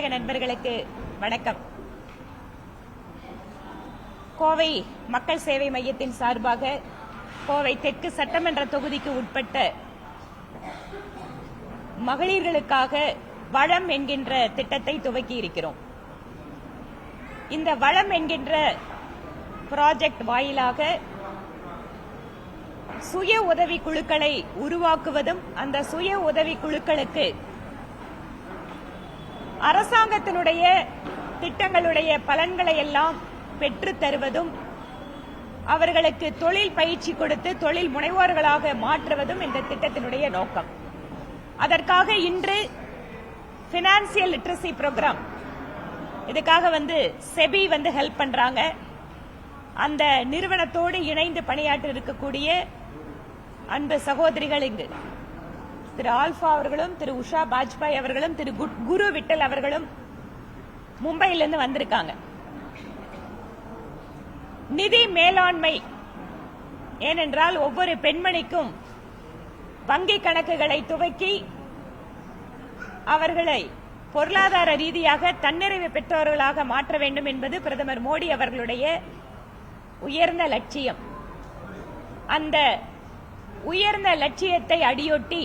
ஊடக நண்பர்களுக்கு வணக்கம். கோவை மக்கள் சேவை மையத்தின் சார்பாக கோவை தெற்கு சட்டமன்ற தொகுதிக்கு உட்பட்ட மகளிர்களுக்காக வளம் என்கின்ற திட்டத்தை துவக்கி இருக்கிறோம். இந்த வளம் என்கின்ற ப்ராஜெக்ட் வாயிலாக சுய உதவி குழுக்களை உருவாக்குவதும் அந்த சுய உதவி குழுக்களுக்கு அரசாங்கத்தினுடைய திட்டங்களுடைய பலன்களை எல்லாம் பெற்று தருவதும் அவர்களுக்கு தொழில் பயிற்சி கொடுத்து தொழில் முனைவோர்களாக மாற்றுவதும் இந்த திட்டத்தினுடைய நோக்கம். அதற்காக இன்று பினான்சியல் லிட்ரஸி ப்ரோக்ராம் இதுக்காக வந்து செபி வந்து ஹெல்ப் பண்றாங்க. அந்த நிறுவனத்தோடு இணைந்து பணியாற்றி இருக்கக்கூடிய அன்பு சகோதரிகள் இங்கு. திரு ஆல்பா அவர்களும் திரு உஷா பாஜ்பாய் அவர்களும் திரு குரு விட்டல் அவர்களும் மும்பையிலிருந்து வந்திருக்காங்க. நிதி மேலாண்மை ஏனென்றால் ஒவ்வொரு பெண்மணிக்கும் வங்கி கணக்குகளை துவக்கி அவர்களை பொருளாதார ரீதியாக தன்னிறைவு பெற்றவர்களாக மாற்ற வேண்டும் என்பது பிரதமர் மோடி அவர்களுடைய உயர்ந்த லட்சியம். அந்த உயர்ந்த லட்சியத்தை அடியொட்டி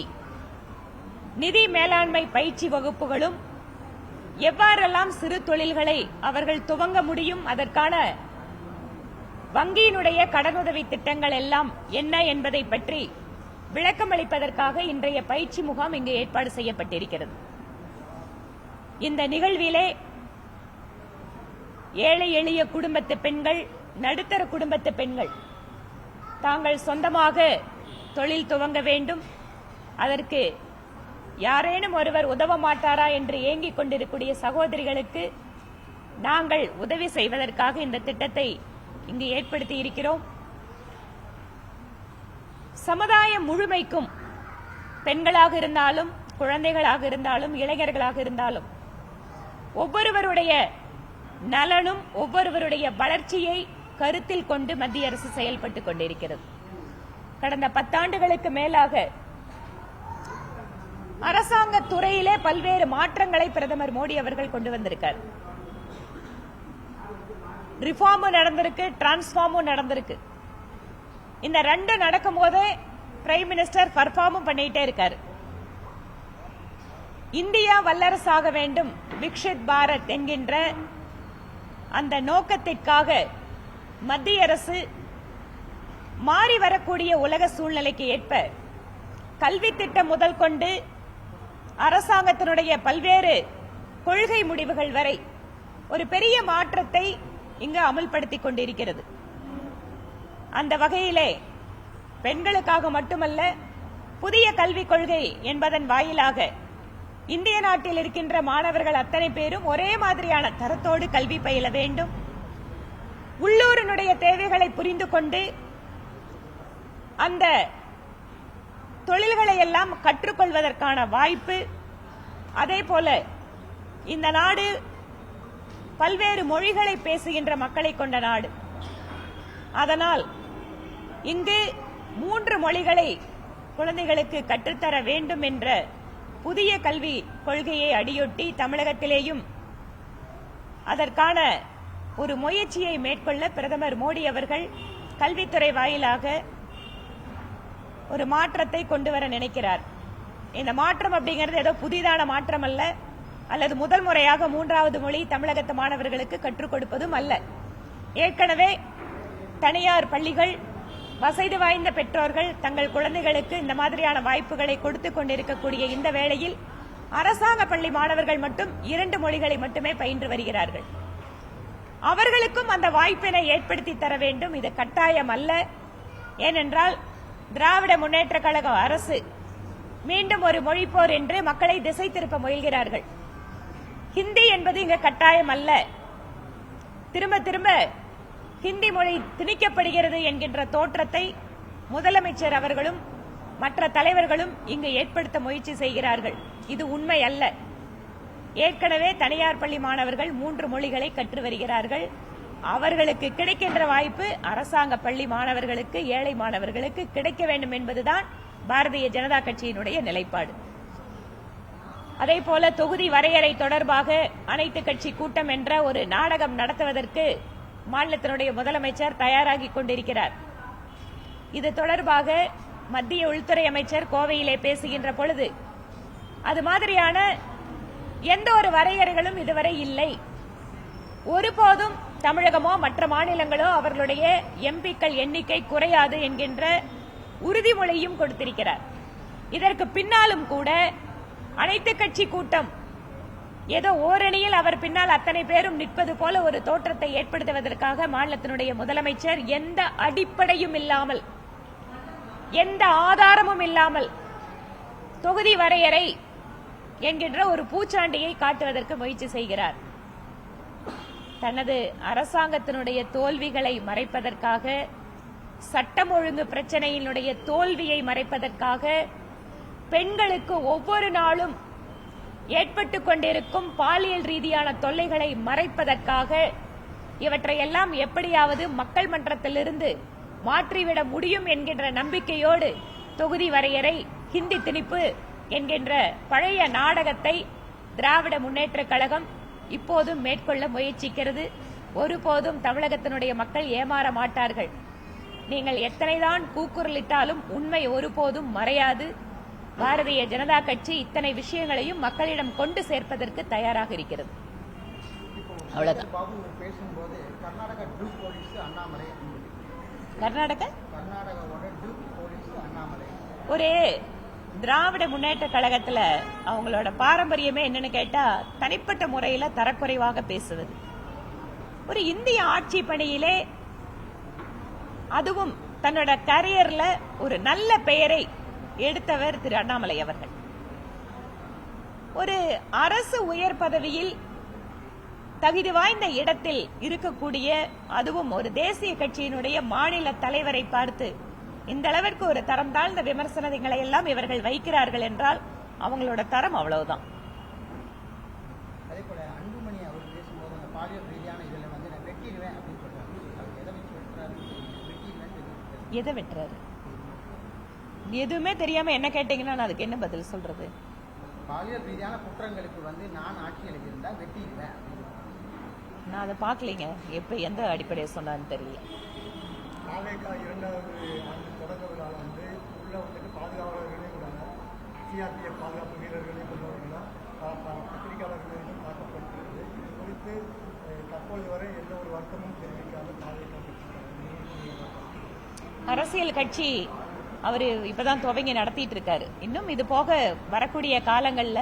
நிதி மேலாண்மை பயிற்சி வகுப்புகளும் எவ்வாறெல்லாம் சிறு தொழில்களை அவர்கள் துவங்க முடியும் அதற்கான வங்கியினுடைய கடனுதவி திட்டங்கள் எல்லாம் என்ன என்பதை பற்றி விளக்கமளிப்பதற்காக இன்றைய பயிற்சி முகாம் இங்கு ஏற்பாடு செய்யப்பட்டிருக்கிறது. இந்த நிகழ்விலே ஏழை எளிய குடும்பத்து பெண்கள் நடுத்தர குடும்பத்து பெண்கள் தாங்கள் சொந்தமாக தொழில் துவங்க வேண்டும். அதற்கு யாரேனும் ஒருவர் உதவ மாட்டாரா என்று ஏங்கிக் கொண்டிருக்கூடிய சகோதரிகளுக்கு நாங்கள் உதவி செய்வதற்காக இந்த திட்டத்தை இங்கு ஏற்படுத்தி இருக்கிறோம். சமுதாயம் முழுமைக்கும் பெண்களாக இருந்தாலும் குழந்தைகளாக இருந்தாலும் இளைஞர்களாக இருந்தாலும் ஒவ்வொருவருடைய நலனும் ஒவ்வொருவருடைய வளர்ச்சியை கருத்தில் கொண்டு மத்திய அரசு செயல்பட்டுக் கொண்டிருக்கிறது. கடந்த பத்தாண்டுகளுக்கு மேலாக அரசாங்க துறையிலே பல்வேறு மாற்றங்களை பிரதமர் மோடி அவர்கள் கொண்டு வந்திருக்கார். ரிஃபார்மும் நடந்திருக்கு டிரான்ஸ்ஃபார்மும் நடந்திருக்கு. இந்த ரெண்டு நடக்கும் போதே பிரைம் மினிஸ்டர் பர்ஃபார்மும் பண்ணிட்டே இருக்காரு. இந்தியா வல்லரசாக வேண்டும் விக்ஷித் பாரத் என்கின்ற அந்த நோக்கத்திற்காக மத்திய அரசு மாறி வரக்கூடிய உலக சூழ்நிலைக்கு ஏற்ப கல்வி திட்டம் முதல் கொண்டு அரசாங்கத்தினுடைய பல்வேறு கொள்கை முடிவுகள் வரை ஒரு பெரிய மாற்றத்தை இங்கு அமல்படுத்திக் கொண்டிருக்கிறது. அந்த வகையிலே பெண்களுக்காக மட்டுமல்ல புதிய கல்விக் கொள்கை என்பதன் வாயிலாக இந்திய நாட்டில் இருக்கின்ற மாணவர்கள் அத்தனை பேரும் ஒரே மாதிரியான தரத்தோடு கல்வி பயில வேண்டும். உள்ளூரினுடைய தேவைகளை புரிந்து கொண்டு அந்த தொழில்களை எல்லாம் கற்றுக்கொள்வதற்கான வாய்ப்பு. அதே போல இந்த நாடு பல்வேறு மொழிகளை பேசுகின்ற மக்களை கொண்ட நாடு. அதனால் இங்கு மூன்று மொழிகளை குழந்தைகளுக்கு கற்றுத்தர வேண்டும் என்ற புதிய கல்வி கொள்கையை அடியொட்டி தமிழகத்திலேயும் அதற்கான ஒரு முயற்சியை மேற்கொள்ள பிரதமர் மோடி அவர்கள் கல்வித்துறை வாயிலாக ஒரு மாற்றத்தை கொண்டு வர நினைக்கிறார். இந்த மாற்றம் அப்படிங்கிறது ஏதோ புதிதான மாற்றம் அல்ல அல்லது முதல் முறையாக மூன்றாவது மொழி தமிழகத்து மாணவர்களுக்கு கற்றுக் கொடுப்பதும் அல்ல. ஏற்கனவே தனியார் பள்ளிகள் வசதி வாய்ந்த பெற்றோர்கள் தங்கள் குழந்தைகளுக்கு இந்த மாதிரியான வாய்ப்புகளை கொடுத்து கொண்டிருக்கக்கூடிய இந்த வேளையில் அரசாங்க பள்ளி மாணவர்கள் மட்டும் இரண்டு மொழிகளை மட்டுமே பயின்று வருகிறார்கள். அவர்களுக்கும் அந்த வாய்ப்பினை ஏற்படுத்தி தர வேண்டும். இது கட்டாயம் அல்ல. ஏனென்றால் திராவிட முன்னேற்ற கழக அரசு மீண்டும் ஒரு மொழிப்போர் என்று மக்களை திசை திருப்ப முயல்கிறார்கள். ஹிந்தி என்பது இங்க கட்டாயம் அல்ல. திரும்ப திரும்ப ஹிந்தி மொழி திணிக்கப்படுகிறது என்கின்ற தோற்றத்தை முதலமைச்சர் அவர்களும் மற்ற தலைவர்களும் இங்கு ஏற்படுத்த முயற்சி செய்கிறார்கள். இது உண்மை அல்ல. ஏற்கனவே தனியார் பள்ளி மாணவர்கள் மூன்று மொழிகளை கற்று வருகிறார்கள். அவர்களுக்கு கிடைக்கின்ற வாய்ப்பு அரசாங்க பள்ளி மாணவர்களுக்கு ஏழை மாணவர்களுக்கு கிடைக்க வேண்டும் என்பதுதான் பாரதிய ஜனதா கட்சியினுடைய நிலைப்பாடு. அதே போல தொகுதி வரையறை தொடர்பாக அனைத்து கட்சி கூட்டம் என்ற ஒரு நாடகம் நடத்துவதற்கு மாநிலத்தினுடைய முதலமைச்சர் தயாராகி கொண்டிருக்கிறார். இது தொடர்பாக மத்திய உள்துறை அமைச்சர் கோவையிலே பேசுகின்ற பொழுது அது மாதிரியான எந்த ஒரு வரையறைகளும் இதுவரை இல்லை. ஒருபோதும் தமிழகமோ மற்ற மாநிலங்களோ அவர்களுடைய எம்பிக்கள் எண்ணிக்கை குறையாது என்கின்ற உறுதிமொழியும் கொடுத்திருக்கிறார். இதற்கு பின்னாலும் கூட அனைத்து கட்சி கூட்டம் ஏதோ ஓரணியில் அவர் பின்னால் அத்தனை பேரும் நிற்பது போல ஒரு தோற்றத்தை ஏற்படுத்துவதற்காக மாநிலத்தினுடைய முதலமைச்சர் எந்த அடிப்படையும் இல்லாமல் எந்த ஆதாரமும் இல்லாமல் தொகுதி வரையறை என்கின்ற ஒரு பூச்சாண்டியை காட்டுவதற்கு முயற்சி செய்கிறார். தனது அரசாங்கத்தினுடைய தோல்விகளை மறைப்பதற்காக சட்டம் ஒழுங்கு பிரச்சனையினுடைய தோல்வியை மறைப்பதற்காக பெண்களுக்கு ஒவ்வொரு நாளும் ஏற்பட்டு கொண்டிருக்கும் பாலியல் ரீதியான தொல்லைகளை மறைப்பதற்காக இவற்றையெல்லாம் எப்படியாவது மக்கள் மன்றத்திலிருந்து மாற்றிவிட முடியும் என்கின்ற நம்பிக்கையோடு தொகுதி வரையறை ஹிந்தி திணிப்பு என்கின்ற பழைய நாடகத்தை திராவிட முன்னேற்றக் கழகம் இப்போதும் மேற்கொள்ள முயற்சிக்கிறது. ஒருபோதும் தமிழகத்தினுடைய மக்கள் ஏமாற மாட்டார்கள். நீங்கள் எத்தனைதான் கூக்குரலிட்டாலும் உண்மை ஒருபோதும் மறையாது. பாரதிய ஜனதா கட்சி இத்தனை விஷயங்களையும் மக்களிடம் கொண்டு சேர்ப்பதற்கு தயாராக இருக்கிறது. அவ்வளவுதான். கர்நாடகா? ஒரு திராவிட முன்னேற்ற கழகத்துல அவங்களோட பாரம்பரியமே என்னன்னு கேட்டா தனிப்பட்ட முறையில தரக்குறைவாக பேசுவது. ஒரு இந்திய ஆட்சி பணியிலே அதுவும் தன்னோட கரியர்ல ஒரு நல்ல பெயரை எடுத்தவர் திரு அண்ணாமலை அவர்கள். ஒரு அரசு உயர் பதவியில் தகுதி வாய்ந்த இடத்தில் இருக்கக்கூடிய அதுவும் ஒரு தேசிய கட்சியினுடைய மாநில தலைவரை பார்த்து இந்த அளவிற்கு ஒரு தரம் தாழ்ந்த விமர்சனங்களை எல்லாம் இவர்கள் வைக்கிறார்கள் என்றால் அவங்களோட தரம் அவ்வளவுதான். எதை வெட்டுறாரு? எதுவுமே தெரியாம என்ன கேட்டீங்கன்னா நான் அதுக்கு என்ன பதில் சொல்றது? பாலியல் ரீதியான குற்றங்களுக்கு வந்து நான் ஆட்சியில் இருந்தால் வெட்டிடுவேன் நான் அதை பார்க்கலீங்க. எப்ப எந்த அடிப்படையை சொன்னான்னு தெரியல. இரண்டாவது தொடக்க விழாவில் வந்து உள்ள வந்துட்டு பாதுகாவலர்களே கூட சிஆர்பிஎஃப் பாதுகாப்பு வீரர்களையும் கொண்டு வரலாம் பத்திரிகையாளர்களையும் தாக்கப்படுகிறது இது குறித்து தற்போது வரை எந்த ஒரு வருத்தமும் தெரிவிக்காத தாவேக்கா அரசியல் கட்சி அவர் இப்பதான் துவங்கி நடத்திட்டு இருக்காரு இன்னும் இது போக வரக்கூடிய காலங்கள்ல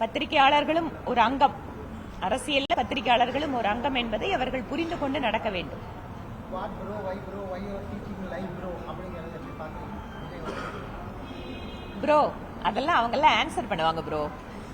பத்திரிகையாளர்களும் ஒரு அங்கம். அரசியல்ல பத்திரிகையாளர்களும் ஒரு அங்கம் என்பதை அவர்கள் புரிந்து கொண்டு நடக்க வேண்டும். ப்ரோ அதெல்லாம் அவங்கெல்லாம் ஆன்சர் பண்ணுவாங்க ப்ரோ